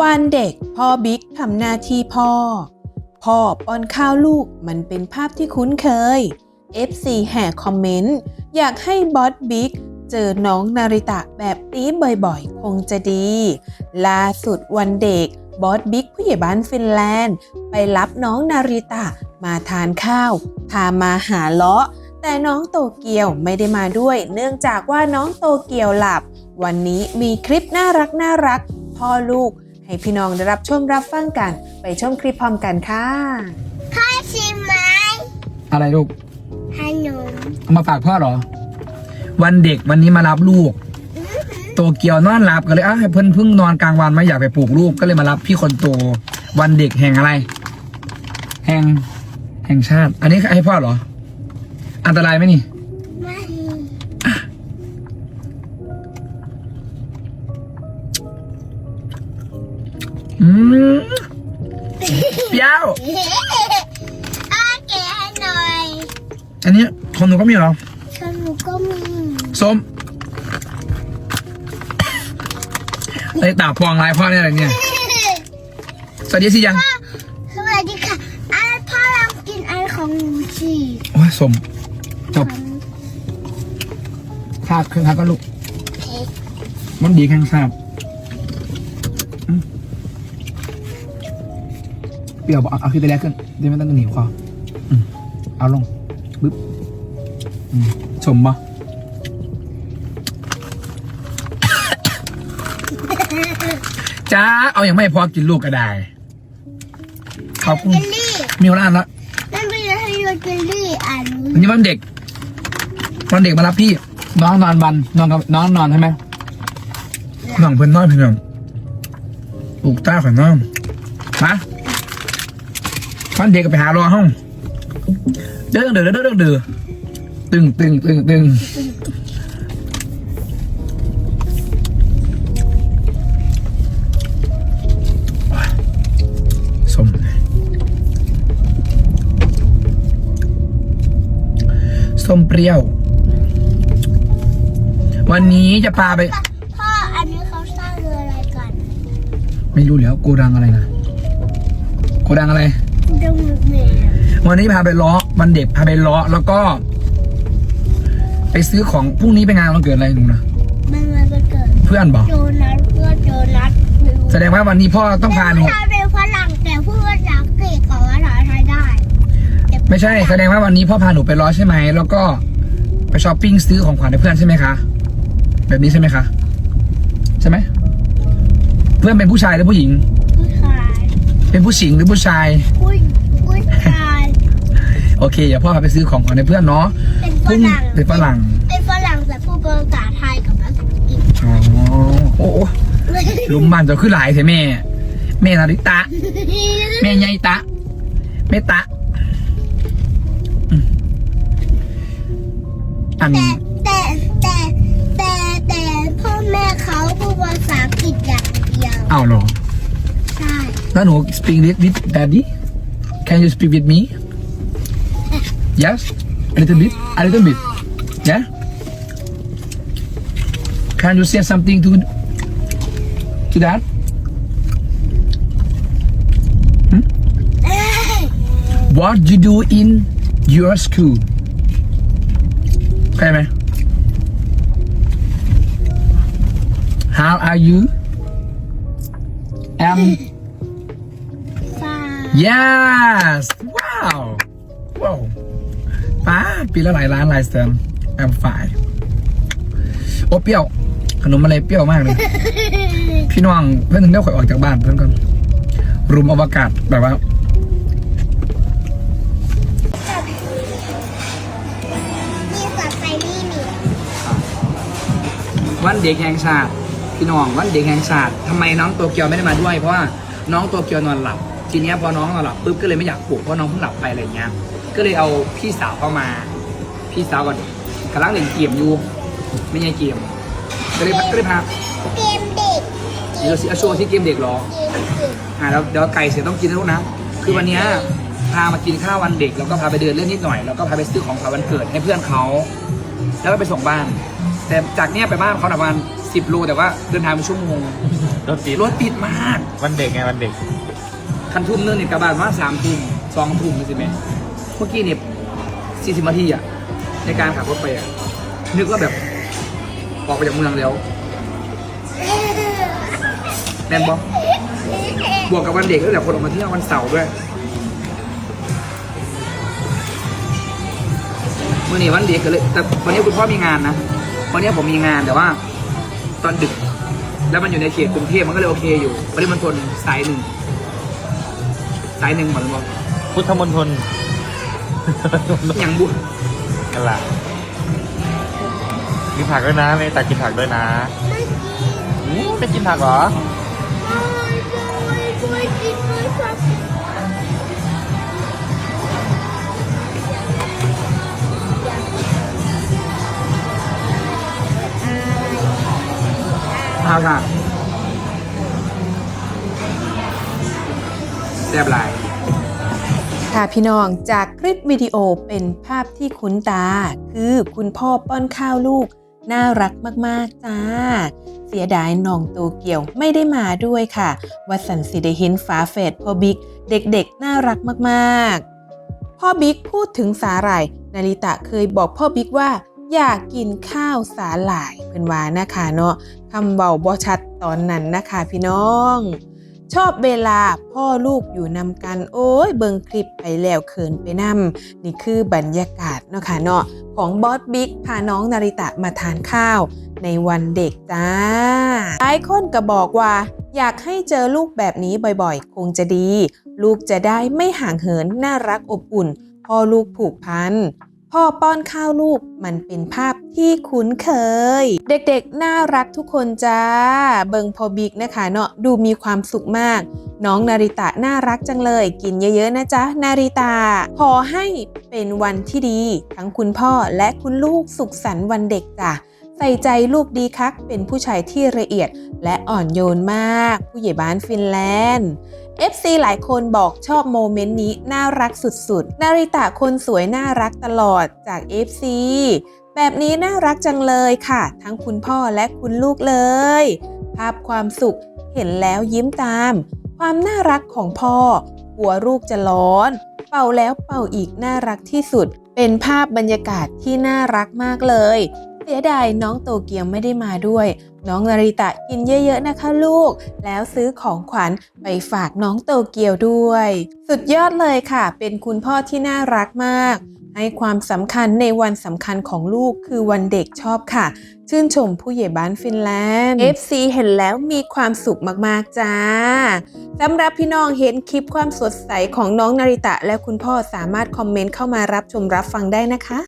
วันเด็กพ่อบิ๊กทำหน้าที่พ่อ พ่อป้อนข้าวลูกมันเป็นภาพที่คุ้นเคย FC แห่คอมเมนต์ อยากให้บอสบิ๊กเจอน้องนาริตะแบบนี้บ่อยๆ คงจะดี ล่าสุดวันเด็ก บอสบิ๊กผู้ใหญ่บ้านฟินแลนด์ ไปรับน้องนาริตะมาทานข้าวพามาหาเลาะ แต่น้องโตเกียวไม่ได้มาด้วย เนื่องจากว่าน้องโตเกียวหลับ วันนี้มีคลิปน่ารักน่ารักพ่อลูก ให้พี่น้องได้รับชมรับฟังกัน ไปชมคลิปพร้อมกันค่ะ พ่อชิมไหมอะไรลูกขนมเอามาฝากพ่อเหรอ วันเด็กวันนี้มารับลูก โตเกียวนอนหลับก็เลยอะให้เพิ่นเพิ่งนอนกลางวันไม่อยากไปปลูกลูกก็เลยมารับพี่คนโต วันเด็กแห่งอะไร แห่งแห่งชาติ อันนี้ให้พ่อเหรอ อันตรายไหมนี่ เปรี้ยวอาแกะให้หน่อยอันนี้ของหนูก็มีเหรอขนมก็มีส้มไอ้ตาปองลายพ่อเนี่ยอะไรเนี่ย สวัสดีสิยัง สวัสดีค่ะอันพ่อลองกินอันของหนูสิโอ้ยสมจบคาบเครื่องคาบก็ลูก มันดีแข้งทราบ เปรี้ยวบอกเอาเอาขึ้นไปแล้วขึ้นเดี๋ยวไม่ต้องหนีบคออืมเอาลงบึ๊บอืมชมบ่จ้าเอาอย่างไม่พอกินลูกก็ได้ขอบคุณเจลลี่มีร้านละนั่นเป็นให้เราเจลลี่อันวันนี้วันเด็กวันเด็กมารับพี่ น้องนอนบันนอนกับน้องนอนใช่ไหมน้องเพื่อนนอนเพื่อนปลูกต้าของน้องมา วันเด็กก็ไปหารอห้องเด้อเด้อเด้อเด้อเด้อตึงตึงตึงตึงสมส้มเปรี้ยว วันนี้จะพาไป พ่ออันนี้เขาสร้างเรืออะไรกัน ไม่รู้แล้วโกดังอะไรนะโกดังอะไร จมูกแมววันนี้พาไปล้อวันเด็กพาไปล้อแล้วก็ ไปซื้อของพรุ่งนี้ไปงานวันเกิดอะไรหนูนะมันมาจะเกิดเพื่อนบอกโจนัสเพื่อโจนัสแสดงว่าวันนี้พ่อต้องพาหนูแต่ผู้ชายเป็นฝรั่งแต่พูดภาษาอังกฤษกับภาษาไทยได้แต่ไม่ใช่แสดงว่าวันนี้พ่อพาหนูไปล้อใช่ไหมแล้วก็ไปช้อปปิ้งซื้อของขวัญให้เพื่อนใช่ไหมคะแบบนี้ใช่ไหมคะใช่ไหมเพื่อนเป็นผู้ชายหรือผู้หญิงผู้ชาย เป็นผู้หญิงหรือผู้ชาย ผู้ผู้ชายโอเคเดี๋ยวพ่อพาไปซื้อของขวัญให้เพื่อนเนาะเป็นพฝรุ่งรั่งเป็นฝรั่งเป็นฝรั่งแต่พูดภาษาไทยกับภาษาอังกฤษอ๋อโอ้โหลุมบ้านจะขึ้นหลายเถอะแม่ แม่นาริตะ แม่ยายตะ แม่ตะอืมอันแต่แต่แต่แต่แต่พ่อแม่เขาพูดภาษาอังกฤษอย่างเดียว อ้าวเหรอใช่ ನಾನು speak with daddy. Can you speak with me? Yes? A little bit, a little bit. Yeah? Can you say something to to that? Hmm? What you do in your school? Okay, man. How are you? Am yes wow wow ป้าปีละหลายล้านหลายแสน am fine โอ้เปรี้ยว ขนมอะไรเปรี้ยวมากเลย พี่น้องเพื่อนถึงได้ข่อยออกจากบ้านเพื่อนก่อนรุมอวกาศแบบว่ามีสัตว์ไฟนี่มีวันเด็กแห่งชาติ พี่น้องวันเด็กแห่งชาติทำไมน้องโตเกียวไม่ได้มาด้วย เพราะว่าน้องโตเกียวนอนหลับ ทีเนี้ยพอน้องนอนหลับปุ๊บก็เลยไม่อยากปลุกเพราะน้องเพิ่งหลับไปอะไรเงี้ย ก็เลยเอาพี่สาวเข้ามา พี่สาวก่อนกำลังเล่นเกมอยู่ไม่ใช่เกมก็เลยก็เลยพาเกมเด็กเดี๋ยวสิเอาโชว์ที่เกมเด็กเหรอเกมเด็กอ่าแล้วเดี๋ยวไก่เสร็จต้องกินนะลูกนะ คือวันเนี้ยพามากินข้าววันเด็กแล้วก็พาไปเดินเล่นนิดหน่อยแล้วก็พาไปซื้อของขวัญวันเกิดให้เพื่อนเขาแล้วก็ไปส่งบ้าน แต่จากเนี้ยไปบ้านเขาประมาณสิบโลแต่ว่าเดินทางเป็นชั่วโมงรถติดรถติดมากวันเด็กไงวันเด็ก คันทุ่มเนื่องนี่กระบาดมาสามทุ่มสองทุ่มนี่สิแม่เมื่อกี้เนี่ยสี่สิบนาทีอะในการขับรถไปอะนึกว่าแบบออกไปจากเมืองแล้วแน่นบอบวกกับวันเด็กก็แบบคนออกมาเที่ยววันเสาร์ด้วยเมื่อนี้วันเด็กก็เลย แต่วันนี้คุณพ่อมีงานนะวันนี้ผมมีงานแต่ว่า ตอนดึก แล้วมันอยู่ในเขตกรุงเทพมันก็เลยโอเคอยู่ปริมณฑลสายหนึ่ง สายหนึ่งเหมือนบอกพุทธมณฑลอย่างบุญกันละมีผักด้วยนะไม่ตักกินผักด้วยนะอืมไม่กินผักเหรอเอาค่ะ ซ่บหลายค่ะพี่น้องจากคลิปวิดีโอเป็นภาพที่คุ้นตา คือคุณพ่อป้อนข้าวลูก น่ารักมากๆ จ้า เสียดายน้องโตเกียวไม่ได้มาด้วยค่ะวัสันสิได้เห็นฝาแฝดพ่อบิ๊กเด็กๆ น่ารักมากๆ พ่อบิ๊กพูดถึงสาหร่าย นาริตะเคยบอกพ่อบิ๊กว่า อยากกินข้าวสาหร่ายเพื่อนว่านะคะเนาะคำเบาบอชัดตอนนั้นนะคะพี่น้อง ชอบเวลาพ่อลูกอยู่นำกัน โอ้ยเบิงคลิปไปแล้วเขินไปนำนี่คือบรรยากาศเนาะค่ะเนาะของบอสบิ๊กพาน้องนาริตะมาทานข้าวในวันเด็กจ้าหลายคนก็บอกว่า อยากให้เจอลูกแบบนี้บ่อยๆ คงจะดี ลูกจะได้ไม่ห่างเหินน่ารักอบอุ่น พ่อลูกผูกพัน พ่อป้อนข้าวลูกมันเป็นภาพที่คุ้นเคย เด็กๆ น่ารักทุกคนจ้า เบิงพอบิ๊กนะคะเนาะดูมีความสุขมาก น้องนาริตะน่ารักจังเลย กินเยอะๆนะจ๊ะ นาริตะขอให้เป็นวันที่ดี ทั้งคุณพ่อและคุณลูกสุขสันต์วันเด็กจ้ะใส่ใจลูกดีคัก เป็นผู้ชายที่ละเอียดและอ่อนโยนมาก ผู้ใหญ่บ้านฟินแลนด์ FC หลายคนบอกชอบโมเมนต์นี้น่ารักสุดๆ นาริตะคนสวยน่ารักตลอดจาก FC แบบนี้น่ารักจังเลยค่ะ ทั้งคุณพ่อและคุณลูกเลย ภาพความสุขเห็นแล้วยิ้มตาม ความน่ารักของพ่อกลัวลูกจะร้อน เป่าแล้วเป่าอีกน่ารักที่สุด เป็นภาพบรรยากาศที่น่ารักมากเลย เสียดายน้องโตเกียวไม่ได้มาด้วย น้องนาริตะกินเยอะๆนะคะลูก แล้วซื้อของขวัญไปฝากน้องโตเกียวด้วย สุดยอดเลยค่ะ เป็นคุณพ่อที่น่ารักมาก ให้ความสำคัญในวันสำคัญของลูกคือวันเด็กชอบค่ะ ชื่นชมผู้ใหญ่บ้านฟินแลนด์ FC เห็นแล้วมีความสุขมากๆจ้าสำหรับพี่น้องเห็นคลิปความสดใสของน้องนาริตะ และคุณพ่อสามารถคอมเมนต์เข้ามารับชมรับฟังได้นะคะ